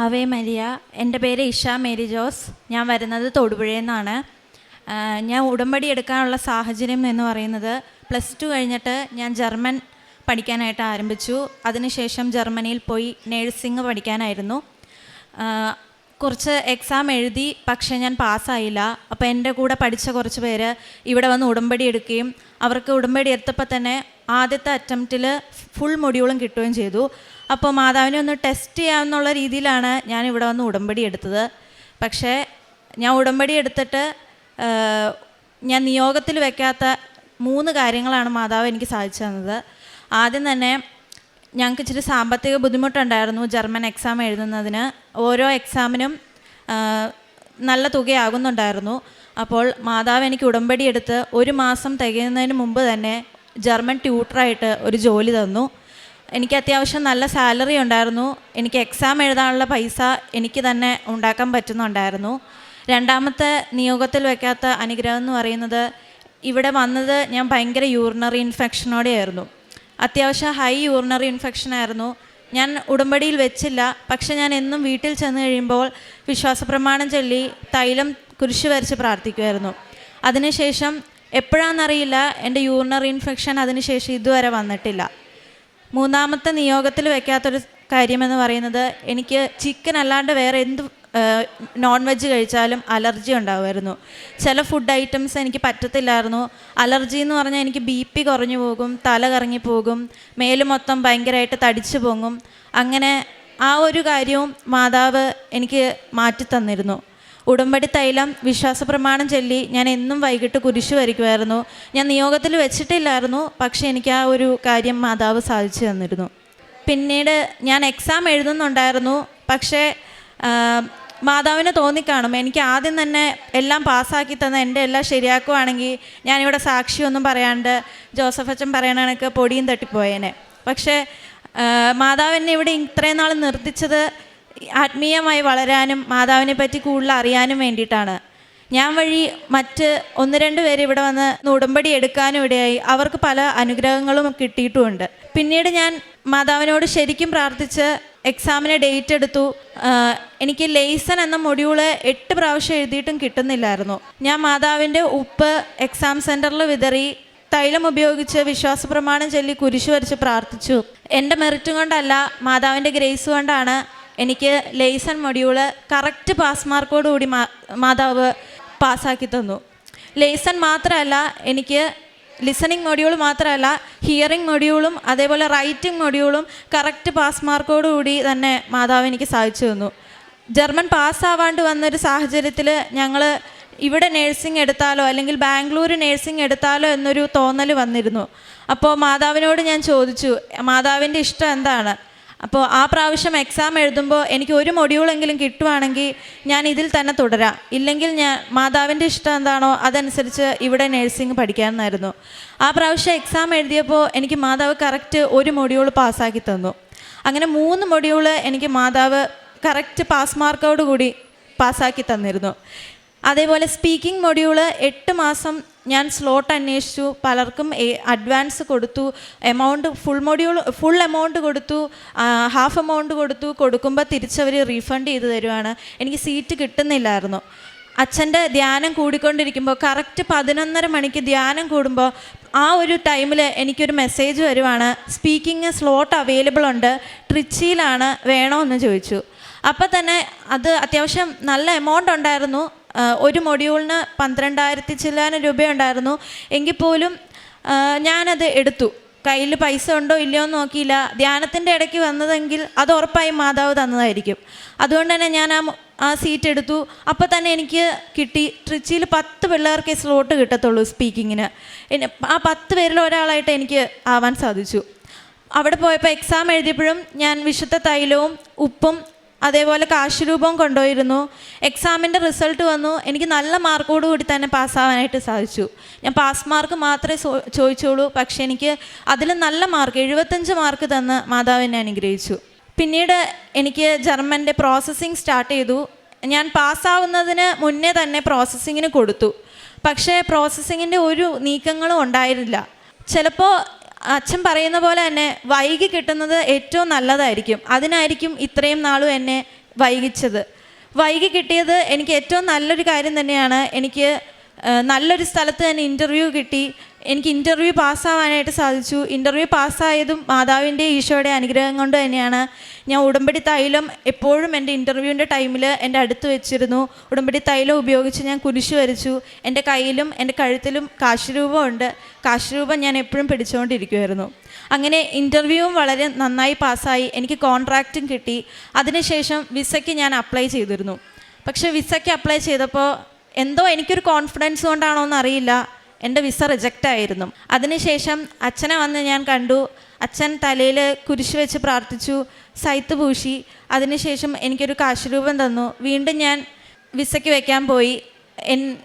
Ave Maria. എന്റെ പേര് Isha Mary Jose. ഞാൻ വരുന്നത് തൊടുപുഴയിൽ നിന്നാണ്. ഞാൻ ഉടമ്പടി എടുക്കാനുള്ള സാഹചര്യം എന്ന് പറയുന്നത് പ്ലസ് ടു കഴിഞ്ഞിട്ട് ഞാൻ ജർമ്മൻ പഠിക്കാനായിട്ട് ആരംഭിച്ചു. അതിനുശേഷം ജർമ്മനിയിൽ പോയി നേഴ്സിംഗ് പഠിക്കാനായിരുന്നു. കുറച്ച് എക്സാം എഴുതി പക്ഷേ ഞാൻ പാസ്സായില്ല. അപ്പോൾ എന്റെ കൂടെ പഠിച്ച കുറച്ച് പേര് ഇവിടെ വന്ന് ഉടമ്പടി എടുക്കുകയും അവർക്ക് ഉടമ്പടി എടുത്തപ്പോൾ തന്നെ ആദ്യത്തെ അറ്റംപ്റ്റിൽ ഫുൾ മൊഡ്യൂളും കിട്ടുകയും ചെയ്തു. അപ്പോൾ മാതാവിനെ ഒന്ന് ടെസ്റ്റ് ചെയ്യാമെന്നുള്ള രീതിയിലാണ് ഞാൻ ഇവിടെ വന്ന് ഉടമ്പടി എടുത്തത്. പക്ഷേ ഞാൻ ഉടമ്പടി എടുത്തിട്ട് ഞാൻ നിയോഗത്തിൽ വെക്കാത്ത മൂന്ന് കാര്യങ്ങളാണ് മാതാവ് എനിക്ക് സാധിച്ചു തന്നത്. ആദ്യം തന്നെ ഞങ്ങൾക്ക് ഇച്ചിരി സാമ്പത്തിക ബുദ്ധിമുട്ടുണ്ടായിരുന്നു ജർമ്മൻ എക്സാം എഴുതുന്നതിന്. ഓരോ എക്സാമിനും നല്ല തുകയാകുന്നുണ്ടായിരുന്നു. അപ്പോൾ മാതാവ് എനിക്ക് ഉടമ്പടി എടുത്ത് ഒരു മാസം തികയുന്നതിന് മുമ്പ് തന്നെ ജർമ്മൻ ട്യൂട്ടറായിട്ട് ഒരു ജോലി തന്നു. എനിക്ക് അത്യാവശ്യം നല്ല സാലറി ഉണ്ടായിരുന്നു. എനിക്ക് എക്സാം എഴുതാനുള്ള പൈസ എനിക്ക് തന്നെ ഉണ്ടാക്കാൻ പറ്റുന്നുണ്ടായിരുന്നു. രണ്ടാമത്തെ നിയോഗത്തിൽ വയ്ക്കാത്ത അനുഗ്രഹം എന്ന് പറയുന്നത് ഇവിടെ വന്നത് ഞാൻ ഭയങ്കര യൂറിനറി ഇൻഫെക്ഷനോടെയായിരുന്നു അത്യാവശ്യം ഹൈ യൂറിനറി ഇൻഫെക്ഷൻ ആയിരുന്നു. ഞാൻ ഉടമ്പടിയിൽ വെച്ചില്ല. പക്ഷെ ഞാൻ എന്നും വീട്ടിൽ ചെന്ന് കഴിയുമ്പോൾ വിശ്വാസപ്രമാണം ചൊല്ലി തൈലം കുരിശ് വരച്ച് പ്രാർത്ഥിക്കുമായിരുന്നു അതിനുശേഷം എപ്പോഴാണെന്നറിയില്ല. എന്റെ യൂറിനറി ഇൻഫെക്ഷൻ അതിനുശേഷം ഇതുവരെ വന്നിട്ടില്ല. മൂന്നാമത്തെ നിയോഗത്തിൽ വെക്കാത്തൊരു കാര്യമെന്ന് പറയുന്നത് എനിക്ക് ചിക്കൻ അല്ലാണ്ട് വേറെ എന്ത് നോൺ വെജ് കഴിച്ചാലും അലർജി ഉണ്ടാകുമായിരുന്നു ചില ഫുഡ് ഐറ്റംസ് എനിക്ക് പറ്റത്തില്ലായിരുന്നു. അലർജി എന്ന് പറഞ്ഞാൽ എനിക്ക് ബി പി കുറഞ്ഞു പോകും തല കറങ്ങി പോകും മേൽ മൊത്തം ഭയങ്കരമായിട്ട് തടിച്ചു പൊങ്ങും. അങ്ങനെ ആ ഒരു കാര്യവും മാതാവ് എനിക്ക് മാറ്റി തന്നിരുന്നു ഉടമ്പടി തൈലം വിശ്വാസ പ്രമാണം ചൊല്ലി ഞാൻ എന്നും വൈകിട്ട് കുരിശ് വരയ്ക്കുമായിരുന്നു. ഞാൻ നിയോഗത്തിൽ വെച്ചിട്ടില്ലായിരുന്നു പക്ഷേ എനിക്ക് ആ ഒരു കാര്യം മാതാവ് സാധിച്ചു തന്നിരുന്നു. പിന്നീട് ഞാൻ എക്സാം എഴുതുന്നുണ്ടായിരുന്നു പക്ഷേ മാതാവിന് തോന്നിക്കാണും. എനിക്ക് ആദ്യം തന്നെ എല്ലാം പാസ്സാക്കി തന്ന എന്റെ എല്ലാം ശരിയാക്കുവാണെങ്കിൽ ഞാനിവിടെ സാക്ഷിയൊന്നും പറയാണ്ട് ജോസഫ് അച്ഛൻ പറയണ കണക്ക് പൊടിയും തട്ടിപ്പോയേനെ. പക്ഷേ മാതാവ് എന്നെ ഇവിടെ ഇത്രയും നാൾ നിർത്തിച്ചത് ആത്മീയമായി വളരാനും മാതാവിനെ പറ്റി കൂടുതൽ അറിയാനും വേണ്ടിയിട്ടാണ്. ഞാൻ വഴി മറ്റ് ഒന്ന് രണ്ട് പേര് ഇവിടെ വന്ന് ഉടമ്പടി എടുക്കാനും ഇടയായി. അവർക്ക് പല അനുഗ്രഹങ്ങളും കിട്ടിയിട്ടുമുണ്ട്. പിന്നീട് ഞാൻ മാതാവിനോട് ശരിക്കും പ്രാർത്ഥിച്ച് എക്സാമിന് ഡേറ്റ് എടുത്തു. എനിക്ക് ലേസൺ എന്ന മൊഡ്യൂൾ എട്ട് പ്രാവശ്യം എഴുതിയിട്ടും കിട്ടുന്നില്ലായിരുന്നു. ഞാൻ മാതാവിന്റെ ഉപ്പ് എക്സാം സെന്ററിൽ വിതറി തൈലം ഉപയോഗിച്ച് വിശ്വാസ പ്രമാണം ചൊല്ലി കുരിശു വരച്ച് പ്രാർത്ഥിച്ചു. എന്റെ മെറിറ്റ് കൊണ്ടല്ല മാതാവിന്റെ ഗ്രേസ് കൊണ്ടാണ് എനിക്ക് ലേസൺ മൊഡ്യൂൾ കറക്റ്റ് പാസ് മാർക്കോട് കൂടി മാതാവ് പാസ്സാക്കി തന്നു. ലേസൺ മാത്രമല്ല എനിക്ക് ലിസണിങ് മൊഡ്യൂൾ മാത്രമല്ല ഹിയറിംഗ് മൊഡ്യൂളും അതേപോലെ റൈറ്റിംഗ് മൊഡ്യൂളും കറക്റ്റ് പാസ് മാർക്കോട് കൂടി തന്നെ മാതാവ് എനിക്ക് സാധിച്ചു തന്നു. ജർമ്മൻ പാസ്സാവാണ്ട് വന്നൊരു സാഹചര്യത്തിൽ ഞങ്ങൾ ഇവിടെ നേഴ്സിംഗ് എടുത്താലോ അല്ലെങ്കിൽ ബാംഗ്ലൂർ നേഴ്സിംഗ് എടുത്താലോ എന്നൊരു തോന്നൽ വന്നിരുന്നു. അപ്പോൾ മാതാവിനോട് ഞാൻ ചോദിച്ചു മാതാവിന്റെ ഇഷ്ടം എന്താണ്? അപ്പോൾ ആ പ്രാവശ്യം എക്സാം എഴുതുമ്പോൾ എനിക്ക് ഒരു മൊഡ്യൂളെങ്കിലും കിട്ടുവാണെങ്കിൽ ഞാൻ ഇതിൽ തന്നെ തുടരാം. ഇല്ലെങ്കിൽ ഞാൻ മാതാവിന്റെ ഇഷ്ടം എന്താണോ അതനുസരിച്ച് ഇവിടെ നഴ്സിംഗ് പഠിക്കാമെന്നായിരുന്നു. ആ പ്രാവശ്യം എക്സാം എഴുതിയപ്പോൾ എനിക്ക് മാതാവ് കറക്റ്റ് ഒരു മൊഡ്യൂൾ പാസ്സാക്കി തന്നു. അങ്ങനെ മൂന്ന് മൊഡ്യൂൾ എനിക്ക് മാതാവ് കറക്റ്റ് പാസ് മാർക്കോടുകൂടി പാസ്സാക്കി തന്നിരുന്നു. അതേപോലെ സ്പീക്കിംഗ് മൊഡ്യൂൾ എട്ട് മാസം ഞാൻ സ്ലോട്ട് അന്വേഷിച്ചു പലർക്കും അഡ്വാൻസ് കൊടുത്തു amount full module full amount കൊടുത്തു ഹാഫ് എമൗണ്ട് കൊടുത്തു കൊടുക്കുമ്പോൾ തിരിച്ചവർ റീഫണ്ട് ചെയ്ത് തരുവാണ്. എനിക്ക് സീറ്റ് കിട്ടുന്നില്ലായിരുന്നു. അച്ഛന്റെ ധ്യാനം കൂടിക്കൊണ്ടിരിക്കുമ്പോൾ കറക്റ്റ് പതിനൊന്നര മണിക്ക് ധ്യാനം കൂടുമ്പോൾ ആ ഒരു ടൈമിൽ എനിക്കൊരു മെസ്സേജ് വരുവാണ്. സ്പീക്കിംഗ് സ്ലോട്ട് അവൈലബിൾ ഉണ്ട്. ട്രിച്ചിയിലാണ് വേണോ എന്ന് ചോദിച്ചു. അപ്പോൾ തന്നെ അത് അത്യാവശ്യം നല്ല എമൗണ്ട് ഉണ്ടായിരുന്നു. ഒരു മൊഡ്യൂളിന് പന്ത്രണ്ടായിരത്തി ചില്ലാനം രൂപയുണ്ടായിരുന്നു. എങ്കിൽ പോലും ഞാനത് എടുത്തു. കയ്യിൽ പൈസ ഉണ്ടോ ഇല്ലയോ എന്ന് നോക്കിയില്ല. ധ്യാനത്തിന്റെ ഇടയ്ക്ക് വന്നതെങ്കിൽ അത് ഉറപ്പായും മാതാവ് തന്നതായിരിക്കും. അതുകൊണ്ട് തന്നെ ഞാൻ ആ ആ സീറ്റ് എടുത്തു. അപ്പോൾ തന്നെ എനിക്ക് കിട്ടി. ട്രിച്ചിയിൽ പത്ത് പിള്ളേർക്ക് സ്ലോട്ട് കിട്ടത്തുള്ളൂ സ്പീക്കിങ്ങിന്. ആ പത്ത് പേരിൽ ഒരാളായിട്ട് എനിക്ക് ആവാൻ സാധിച്ചു. അവിടെ പോയപ്പോൾ എക്സാം എഴുതിയപ്പോഴും ഞാൻ വിശുദ്ധ തൈലവും ഉപ്പും അതേപോലെ കാശ് രൂപം കൊണ്ടുപോയിരുന്നു. എക്സാമിന്റെ റിസൾട്ട് വന്നു. എനിക്ക് നല്ല മാർക്കോട് കൂടി തന്നെ പാസ്സാവാനായിട്ട് സാധിച്ചു. ഞാൻ പാസ് മാർക്ക് മാത്രമേ ചോദിച്ചോളൂ പക്ഷേ എനിക്ക് അതിൽ നല്ല മാർക്ക് എഴുപത്തഞ്ച് മാർക്ക് തന്ന് മാതാവിനെ അനുഗ്രഹിച്ചു. പിന്നീട് എനിക്ക് ജർമ്മന്റെ പ്രോസസ്സിങ് സ്റ്റാർട്ട് ചെയ്തു. ഞാൻ പാസ്സാവുന്നതിന് മുന്നേ തന്നെ പ്രോസസ്സിങ്ങിന് കൊടുത്തു. പക്ഷേ പ്രോസസ്സിങ്ങിന്റെ ഒരു നീക്കങ്ങളും ഉണ്ടായിരുന്നില്ല. ചിലപ്പോൾ അച്ഛൻ പറയുന്ന പോലെ തന്നെ വൈകി കിട്ടുന്നത് ഏറ്റവും നല്ലതായിരിക്കും. അതിനായിരിക്കും ഇത്രയും നാളും എന്നെ വൈകിച്ചത്. വൈകി കിട്ടിയത് എനിക്ക് ഏറ്റവും നല്ലൊരു കാര്യം തന്നെയാണ്. എനിക്ക് നല്ലൊരു സ്ഥലത്ത് തന്നെ ഇന്റർവ്യൂ കിട്ടി. എനിക്ക് ഇന്റർവ്യൂ പാസ്സാവാനായിട്ട് സാധിച്ചു. ഇന്റർവ്യൂ പാസ്സായതും മാതാവിന്റെ ഈശോയുടെ അനുഗ്രഹം കൊണ്ട് തന്നെയാണ് ഞാൻ ഉടമ്പടി തൈലം എപ്പോഴും എന്റെ ഇന്റർവ്യൂവിന്റെ ടൈമിൽ എന്റെ അടുത്ത് വെച്ചിരുന്നു. ഉടമ്പടി തൈലം ഉപയോഗിച്ച് ഞാൻ കുരിശ് വരച്ചു. എന്റെ കയ്യിലും എന്റെ കഴുത്തിലും കാശുരൂപമുണ്ട്. കാശുരൂപം ഞാൻ എപ്പോഴും പിടിച്ചുകൊണ്ടിരിക്കുമായിരുന്നു അങ്ങനെ ഇന്റർവ്യൂവും വളരെ നന്നായി പാസ്സായി എനിക്ക് കോൺട്രാക്റ്റും കിട്ടി. അതിനുശേഷം വിസയ്ക്ക് ഞാൻ അപ്ലൈ ചെയ്തിരുന്നു. പക്ഷേ വിസയ്ക്ക് അപ്ലൈ ചെയ്തപ്പോൾ എന്തോ എനിക്കൊരു കോൺഫിഡൻസ് കൊണ്ടാണോ എന്നറിയില്ല എന്റെ വിസ റിജക്റ്റ് ആയിരുന്നു. അതിനുശേഷം അച്ഛനെ വന്ന് ഞാൻ കണ്ടു. അച്ഛൻ തലയിൽ കുരിശ് വെച്ച് പ്രാർത്ഥിച്ചു. സൈത്ത് പൂശി. അതിനുശേഷം എനിക്കൊരു കാശുരൂപം തന്നു. വീണ്ടും ഞാൻ വിസയ്ക്ക് വെക്കാൻ പോയി.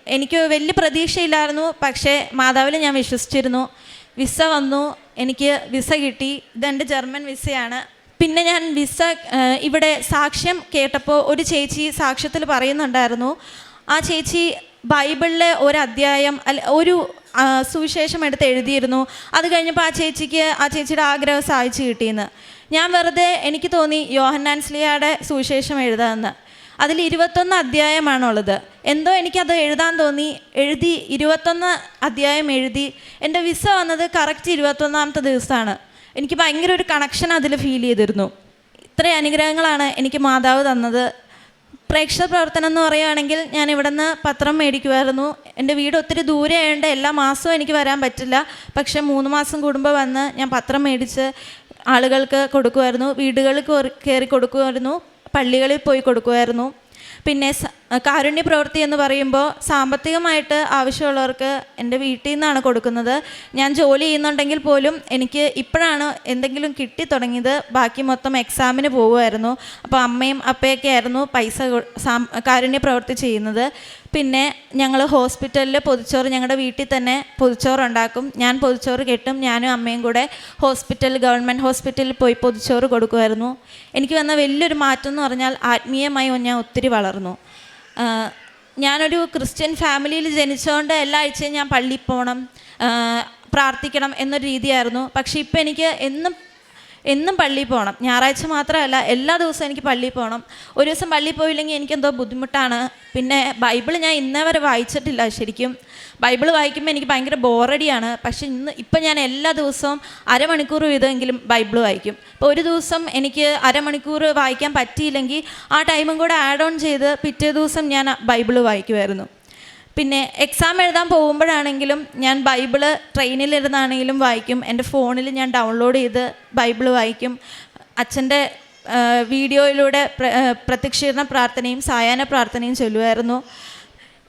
എനിക്ക് വലിയ പ്രതീക്ഷയില്ലായിരുന്നു. പക്ഷേ മാതാവിൽ ഞാൻ വിശ്വസിച്ചിരുന്നു. വിസ വന്നു. എനിക്ക് വിസ കിട്ടി. ഇതെന്റെ ജർമ്മൻ വിസയാണ്. പിന്നെ ഞാൻ വിസ ഇവിടെ സാക്ഷ്യം കേട്ടപ്പോൾ ഒരു ചേച്ചി സാക്ഷ്യത്തിൽ പറയുന്നുണ്ടായിരുന്നു. ആ ചേച്ചി ബൈബിളിലെ ഒരു അധ്യായം അല്ല ഒരു സുവിശേഷം എടുത്ത് എഴുതിയിരുന്നു. അത് കഴിഞ്ഞപ്പോൾ ആ ചേച്ചിക്ക് ആ ചേച്ചിയുടെ ആഗ്രഹം സാധിച്ചു കിട്ടിയെന്ന്. ഞാൻ വെറുതെ എനിക്ക് തോന്നി യോഹന്നാൻ സ്ലിയയുടെ സുവിശേഷം എഴുതാമെന്ന് അതിൽ ഇരുപത്തൊന്ന് അധ്യായമാണുള്ളത്. എന്തോ എനിക്കത് എഴുതാൻ തോന്നി. എഴുതി ഇരുപത്തൊന്ന് അധ്യായം എഴുതി. എന്റെ വിസ വന്നത് കറക്റ്റ് ഇരുപത്തൊന്നാമത്തെ ദിവസമാണ്. എനിക്ക് ഭയങ്കര ഒരു കണക്ഷൻ അതിൽ ഫീൽ ചെയ്തിരുന്നു. ഇത്രയും അനുഗ്രഹങ്ങളാണ് എനിക്ക് മാതാവ് തന്നത്. പ്രേക്ഷക പ്രവർത്തനം എന്ന് പറയുകയാണെങ്കിൽ ഞാൻ ഇവിടുന്ന് പത്രം മേടിക്കുമായിരുന്നു. എന്റെ വീട് ഒത്തിരി ദൂരെ ആയതുകൊണ്ട് എല്ലാ മാസവും എനിക്ക് വരാൻ പറ്റില്ല. പക്ഷേ മൂന്ന് മാസം കൂടുമ്പോൾ വന്ന് ഞാൻ പത്രം മേടിച്ച് ആളുകൾക്ക് കൊടുക്കുമായിരുന്നു. വീടുകളിൽ കയറി കൊടുക്കുമായിരുന്നു. പള്ളികളിൽ പോയി കൊടുക്കുമായിരുന്നു. പിന്നെ കാരുണ്യ പ്രവൃത്തി എന്ന് പറയുമ്പോൾ സാമ്പത്തികമായിട്ട് ആവശ്യമുള്ളവർക്ക് എന്റെ വീട്ടിൽ നിന്നാണ് കൊടുക്കുന്നത്. ഞാൻ ജോലി ചെയ്യുന്നുണ്ടെങ്കിൽ പോലും എനിക്ക് ഇപ്പോഴാണ് എന്തെങ്കിലും കിട്ടി തുടങ്ങിയത്. ബാക്കി മൊത്തം എക്സാമിന് പോകുമായിരുന്നു അപ്പോൾ അമ്മയും അപ്പയൊക്കെ ആയിരുന്നു പൈസ കാരുണ്യ പ്രവൃത്തി ചെയ്യുന്നത്. പിന്നെ ഞങ്ങൾ ഹോസ്പിറ്റലിൽ പൊതിച്ചോറ് ഞങ്ങളുടെ വീട്ടിൽ തന്നെ പൊതിച്ചോറ് ഉണ്ടാക്കും ഞാൻ പൊതിച്ചോറ് കെട്ടും ഞാനും അമ്മയും കൂടെ ഹോസ്പിറ്റൽ ഗവൺമെന്റ് ഹോസ്പിറ്റലിൽ പോയി പൊതിച്ചോറ് കൊടുക്കുമായിരുന്നു എനിക്ക് വന്ന വലിയൊരു മാറ്റം എന്ന് പറഞ്ഞാൽ ആത്മീയമായി ഞാൻ ഒത്തിരി വളർന്നു. ഞാനൊരു ക്രിസ്ത്യൻ ഫാമിലിയിൽ ജനിച്ചുകൊണ്ട് എല്ലാ ആഴ്ചയും ഞാൻ പള്ളിയിൽ പോകണം പ്രാർത്ഥിക്കണം എന്നൊരു രീതിയായിരുന്നു. പക്ഷേ ഇപ്പം എനിക്ക് എന്നും എന്നും പള്ളിയിൽ പോകണം ഞായറാഴ്ച മാത്രമല്ല എല്ലാ ദിവസവും എനിക്ക് പള്ളിയിൽ പോകണം ഒരു ദിവസം പള്ളിയിൽ പോയില്ലെങ്കിൽ എനിക്കെന്തോ ബുദ്ധിമുട്ടാണ്. പിന്നെ ബൈബിൾ ഞാൻ ഇന്നേ വരെ വായിച്ചിട്ടില്ല ശരിക്കും. ബൈബിൾ വായിക്കുമ്പോൾ എനിക്ക് ഭയങ്കര ബോറടിയാണ്. പക്ഷെ ഇന്ന് ഇപ്പം ഞാൻ എല്ലാ ദിവസവും അരമണിക്കൂർ വീതമെങ്കിലും ബൈബിൾ വായിക്കും. അപ്പോൾ ഒരു ദിവസം എനിക്ക് അരമണിക്കൂർ വായിക്കാൻ പറ്റിയില്ലെങ്കിൽ ആ ടൈമും കൂടെ ആഡ് ഓൺ ചെയ്ത് പിറ്റേ ദിവസം ഞാൻ ബൈബിൾ വായിക്കുമായിരുന്നു. പിന്നെ എക്സാം എഴുതാൻ പോകുമ്പോഴാണെങ്കിലും ഞാൻ ബൈബിൾ ട്രെയിനിലിരുന്നാണെങ്കിലും വായിക്കും. എന്റെ ഫോണിൽ ഞാൻ ഡൗൺലോഡ് ചെയ്ത് ബൈബിൾ വായിക്കും. അച്ഛന്റെ വീഡിയോയിലൂടെ പ്രത്യക്ഷീകരണ പ്രാർത്ഥനയും സായാഹ്ന പ്രാർത്ഥനയും ചൊല്ലുമായിരുന്നു.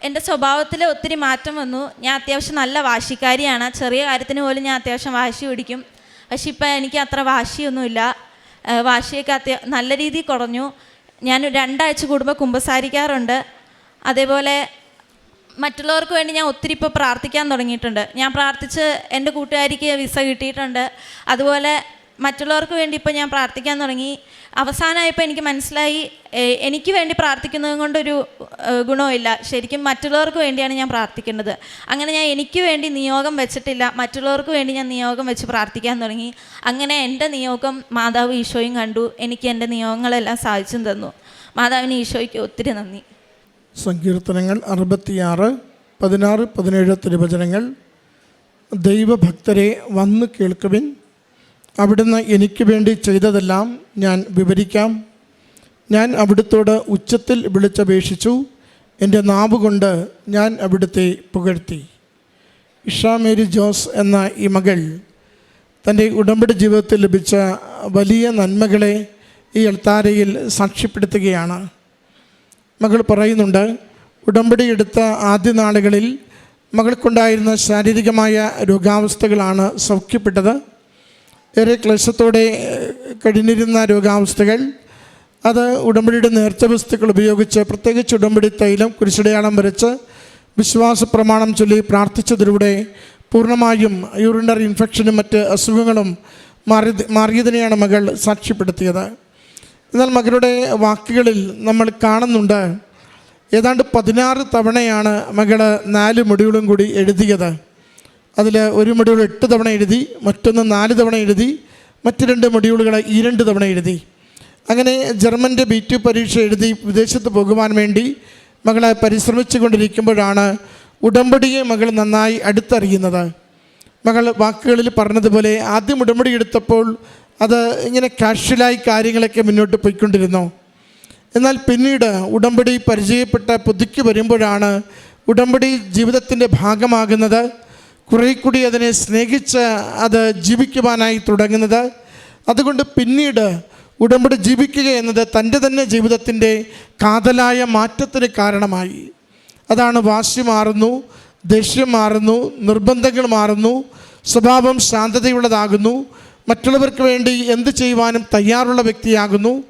എന്റെ സ്വഭാവത്തിൽ ഒത്തിരി മാറ്റം വന്നു. ഞാൻ അത്യാവശ്യം നല്ല വാശിക്കാരിയാണ്. ചെറിയ കാര്യത്തിന് പോലും ഞാൻ അത്യാവശ്യം വാശി പിടിക്കും. പക്ഷെ ഇപ്പം എനിക്ക് അത്ര വാശിയൊന്നുമില്ല. വാശിയൊക്കെ അത്യ നല്ല രീതിയിൽ കുറഞ്ഞു. ഞാൻ രണ്ടാഴ്ച കൂടുമ്പോൾ കുമ്പസാരിക്കാറുണ്ട്. അതേപോലെ മറ്റുള്ളവർക്ക് വേണ്ടി ഞാൻ ഒത്തിരി ഇപ്പോൾ പ്രാർത്ഥിക്കാൻ തുടങ്ങിയിട്ടുണ്ട്. ഞാൻ പ്രാർത്ഥിച്ച് എന്റെ കൂട്ടുകാരിക്ക് വിസ കിട്ടിയിട്ടുണ്ട്. അതുപോലെ മറ്റുള്ളവർക്ക് വേണ്ടി ഇപ്പോൾ ഞാൻ പ്രാർത്ഥിക്കാൻ തുടങ്ങി. അവസാനമായപ്പോൾ എനിക്ക് മനസ്സിലായി എനിക്ക് വേണ്ടി പ്രാർത്ഥിക്കുന്നത് കൊണ്ടൊരു ഗുണമില്ല ശരിക്കും മറ്റുള്ളവർക്ക് വേണ്ടിയാണ് ഞാൻ പ്രാർത്ഥിക്കേണ്ടത് അങ്ങനെ ഞാൻ എനിക്ക് വേണ്ടി നിയോഗം വെച്ചിട്ടില്ല. മറ്റുള്ളവർക്ക് വേണ്ടി ഞാൻ നിയോഗം വെച്ച് പ്രാർത്ഥിക്കാൻ തുടങ്ങി. അങ്ങനെ എന്റെ നിയോഗം മാതാവ് ഈശോയും കണ്ടു. എനിക്ക് എന്റെ നിയോഗങ്ങളെല്ലാം സാധിച്ചും തന്നു. മാതാവിന് ഈശോയ്ക്ക് ഒത്തിരി നന്ദി. സങ്കീർത്തനങ്ങൾ അറുപത്തിയാറ് പതിനാറ് പതിനേഴ് തിരുവചനങ്ങൾ. ദൈവഭക്തരെ വന്ന് കേൾക്കുവിൻ. അവിടുന്ന് എനിക്ക് വേണ്ടി ചെയ്തതെല്ലാം ഞാൻ വിവരിക്കാം. ഞാൻ അവിടുത്തോട് ഉച്ചത്തിൽ വിളിച്ചപേക്ഷിച്ചു. എന്റെ നാവ് കൊണ്ട് ഞാൻ അവിടുത്തെ പുകഴ്ത്തി. ഇഷാ മേരി ജോസ് എന്ന ഈ മകൾ തന്റെ ഉടമ്പടി ജീവിതത്തിൽ ലഭിച്ച വലിയ നന്മകളെ ഈ എൽത്താരയിൽ സാക്ഷ്യപ്പെടുത്തുകയാണ്. മകൾ പറയുന്നുണ്ട് ഉടമ്പടി എടുത്ത ആദ്യ നാളുകളിൽ മകൾക്കുണ്ടായിരുന്ന ശാരീരികമായ രോഗാവസ്ഥകളാണ് സൗഖ്യപ്പെട്ടത്. ഏറെ ക്ലേശത്തോടെ കഴിഞ്ഞിരുന്ന രോഗാവസ്ഥകൾ അത് ഉടമ്പടിയുടെ നേർച്ച വസ്തുക്കൾ ഉപയോഗിച്ച് പ്രത്യേകിച്ച് ഉടമ്പടി തൈലം കുരിശടയാളം വരച്ച് വിശ്വാസ പ്രമാണം ചൊല്ലി പ്രാർത്ഥിച്ചതിലൂടെ പൂർണമായും യൂറിനറി ഇൻഫെക്ഷനും മറ്റ് അസുഖങ്ങളും മാറി മാറിയതിനെയാണ് മകൾ സാക്ഷ്യപ്പെടുത്തിയത്. എന്നാൽ മകളുടെ വാക്കുകളിൽ നമ്മൾ കാണുന്നുണ്ട്. ഏതാണ്ട് പതിനാറ് തവണയാണ് മകൾ നാല് മൊഡ്യൂളും കൂടി എഴുതിയത്. അതിൽ ഒരു മൊഡ്യൂൾ എട്ട് തവണ എഴുതി മറ്റൊന്ന് നാല് തവണ എഴുതി മറ്റ് രണ്ട് മൊഡ്യൂളുകൾ ഈ രണ്ട് തവണ എഴുതി. അങ്ങനെ ജർമ്മന്റെ ബി ടു പരീക്ഷ എഴുതി വിദേശത്ത് പോകുവാൻ വേണ്ടി മകളെ പരിശ്രമിച്ചു കൊണ്ടിരിക്കുമ്പോഴാണ് ഉടമ്പടിയെ മകൾ നന്നായി അടുത്തറിയുന്നത്. മകൾ വാക്കുകളിൽ പറഞ്ഞതുപോലെ ആദ്യം ഉടമ്പടി എടുത്തപ്പോൾ അത് ഇങ്ങനെ കാഷ്വലായി കാര്യങ്ങളൊക്കെ മുന്നോട്ട് പോയിക്കൊണ്ടിരുന്നു. എന്നാൽ പിന്നീട് ഉടമ്പടി പരിചയപ്പെട്ട പുതുക്കി വരുമ്പോഴാണ് ഉടമ്പടി ജീവിതത്തിന്റെ ഭാഗമാകുന്നത്. കുറേ കൂടി അതിനെ സ്നേഹിച്ച് അത് ജീവിക്കുവാനായി തുടങ്ങുന്നത്. അതുകൊണ്ട് പിന്നീട് ഉടമ്പടി ജീവിക്കുക എന്നത് തന്റെ തന്നെ ജീവിതത്തിന്റെ കാതലായ മാറ്റത്തിന് കാരണമായി. അതാണ് വാശി മാറുന്നു ദേഷ്യം മാറുന്നു നിർബന്ധങ്ങൾ മാറുന്നു സ്വഭാവം ശാന്തതയുള്ളതാകുന്നു മറ്റുള്ളവർക്ക് വേണ്ടി എന്ത് ചെയ്യുവാനും തയ്യാറുള്ള വ്യക്തിയാകുന്നു.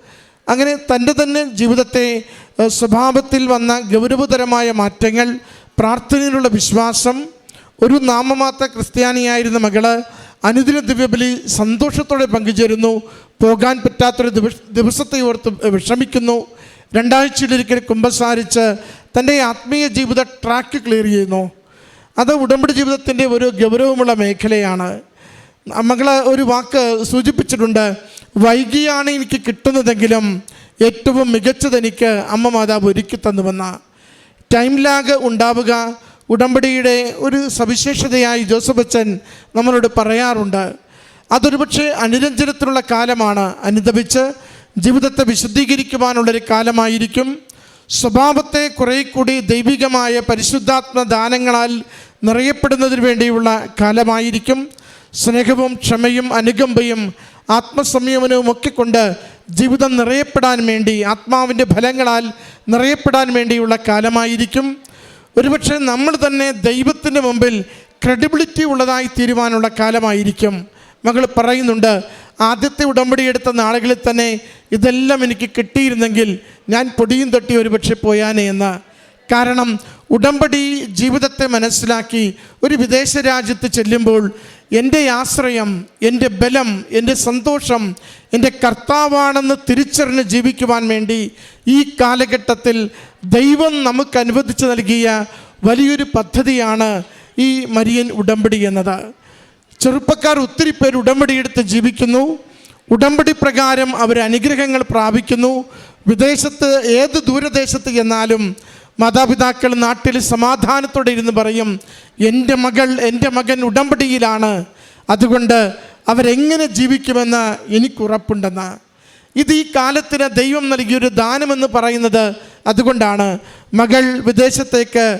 അങ്ങനെ തന്റെ തന്നെ ജീവിതത്തെ സ്വഭാവത്തിൽ വന്ന ഗൗരവതരമായ മാറ്റങ്ങൾ പ്രാർത്ഥനയിലുള്ള വിശ്വാസം ഒരു നാമമാത്ര ക്രിസ്ത്യാനിയായിരുന്ന മകൾ അനുദിന ദിവ്യബലി സന്തോഷത്തോടെ പങ്കുചേരുന്നു. പോകാൻ പറ്റാത്തൊരു ദിവസ ദിവസത്തെ ഓർത്ത് വിഷമിക്കുന്നു. രണ്ടാഴ്ചയിലൊരിക്കൽ കുമ്പസാരിച്ച് തന്റെ ആത്മീയ ജീവിത ട്രാക്ക് ക്ലിയർ ചെയ്യുന്നു. അത് ഉടമ്പടി ജീവിതത്തിന്റെ ഒരു ഗൗരവമുള്ള മേഖലയാണ്. മകൾ ഒരു വാക്ക് സൂചിപ്പിച്ചിട്ടുണ്ട്. വൈകിയാണ് എനിക്ക് കിട്ടുന്നതെങ്കിലും ഏറ്റവും മികച്ചത് എനിക്ക് അമ്മ മാതാവ് ഒരുക്കി തന്നുവെന്ന. ടൈം ലാഗ് ഉണ്ടാവുക. ഉടമ്പടിയുടെ ഒരു സവിശേഷതയായി ജോസഫ് അച്ഛൻ നമ്മളോട് പറയാറുണ്ട്. അതൊരു പക്ഷേ അനുരഞ്ജനത്തിനുള്ള കാലമാണ്. അനുദപിച്ച് ജീവിതത്തെ വിശുദ്ധീകരിക്കുവാനുള്ളൊരു കാലമായിരിക്കും. സ്വഭാവത്തെ കുറേ കൂടി ദൈവികമായ പരിശുദ്ധാത്മ ദാനങ്ങളാൽ നിറയപ്പെടുന്നതിന് വേണ്ടിയുള്ള കാലമായിരിക്കും. സ്നേഹവും ക്ഷമയും അനുകമ്പയും ആത്മസംയമനവും ഒക്കെ കൊണ്ട് ജീവിതം നിറയപ്പെടാൻ വേണ്ടി ആത്മാവിന്റെ ഫലങ്ങളാൽ നിറയപ്പെടാൻ വേണ്ടിയുള്ള കാലമായിരിക്കും. ഒരുപക്ഷെ നമ്മൾ തന്നെ ദൈവത്തിന്റെ മുമ്പിൽ ക്രെഡിബിലിറ്റി ഉള്ളതായി തീരുവാനുള്ള കാലമായിരിക്കും. മകൾ പറയുന്നുണ്ട് ആദ്യത്തെ ഉടമ്പടി എടുത്ത നാളുകളിൽ തന്നെ ഇതെല്ലാം എനിക്ക് കിട്ടിയിരുന്നെങ്കിൽ ഞാൻ പൊടിയും തട്ടി ഒരുപക്ഷെ പോയാനേ എന്ന്. കാരണം ഉടമ്പടി ജീവിതത്തെ മനസ്സിലാക്കി ഒരു വിദേശ രാജ്യത്ത് ചെല്ലുമ്പോൾ എന്റെ ആശ്രയം എന്റെ ബലം എന്റെ സന്തോഷം എന്റെ കർത്താവാണെന്ന് തിരിച്ചറിഞ്ഞ് ജീവിക്കുവാൻ വേണ്ടി ഈ കാലഘട്ടത്തിൽ ദൈവം നമുക്ക് അനുവദിച്ച് നൽകിയ വലിയൊരു പദ്ധതിയാണ് ഈ മരിയൻ ഉടമ്പടി എന്നത്. ചെറുപ്പക്കാർ ഒത്തിരി പേര് ഉടമ്പടിയെടുത്ത് ജീവിക്കുന്നു. ഉടമ്പടി പ്രകാരം അവർ അനുഗ്രഹങ്ങൾ പ്രാപിക്കുന്നു. വിദേശത്ത് ഏത് ദൂരദേശത്ത് ചെന്നാലും മാതാപിതാക്കൾ നാട്ടിൽ സമാധാനത്തോടെ ഇരുന്ന് പറയും എന്റെ മകൾ എന്റെ മകൻ ഉടമ്പടിയിലാണ്. അതുകൊണ്ട് അവരെങ്ങനെ ജീവിക്കുമെന്ന് എനിക്കുറപ്പുണ്ടെന്ന് ഇത് ഈ കാലത്തിന് ദൈവം നൽകിയൊരു ദാനമെന്ന് പറയുന്നത് അതുകൊണ്ടാണ്. മകൾ വിദേശത്തേക്ക്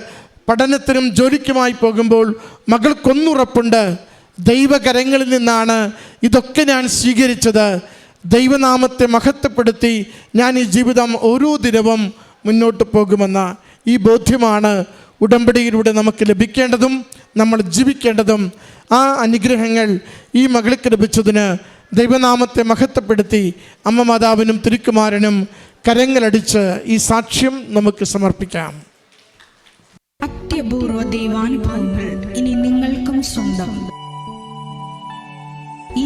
പഠനത്തിനും ജോലിക്കുമായി പോകുമ്പോൾ മകൾക്കൊന്നുറപ്പുണ്ട്. ദൈവകരങ്ങളിൽ നിന്നാണ് ഇതൊക്കെ ഞാൻ സ്വീകരിച്ചത്. ദൈവനാമത്തെ മഹത്വപ്പെടുത്തി ഞാൻ ഈ ജീവിതം ഓരോ ദിനവും മുന്നോട്ട് പോകുമെന്ന. ഈ ബോധ്യമാണ് ഉടമ്പടിയിലൂടെ നമുക്ക് ലഭിക്കേണ്ടതും നമ്മൾ ജീവിക്കേണ്ടതും. ആ അനുഗ്രഹങ്ങൾ ഈ മകൾക്ക് ലഭിച്ചതിന് ദൈവനാമത്തെ മഹത്വപ്പെടുത്തി അമ്മ മാതാവിനും തിരുക്കുമാരനും കരങ്ങളടിച്ച് ഈ സാക്ഷ്യം നമുക്ക് സമർപ്പിക്കാം. അത്യപൂർവ ദൈവാനുഭവങ്ങൾ ഇനി നിങ്ങൾക്കും സ്വന്തം. ഈ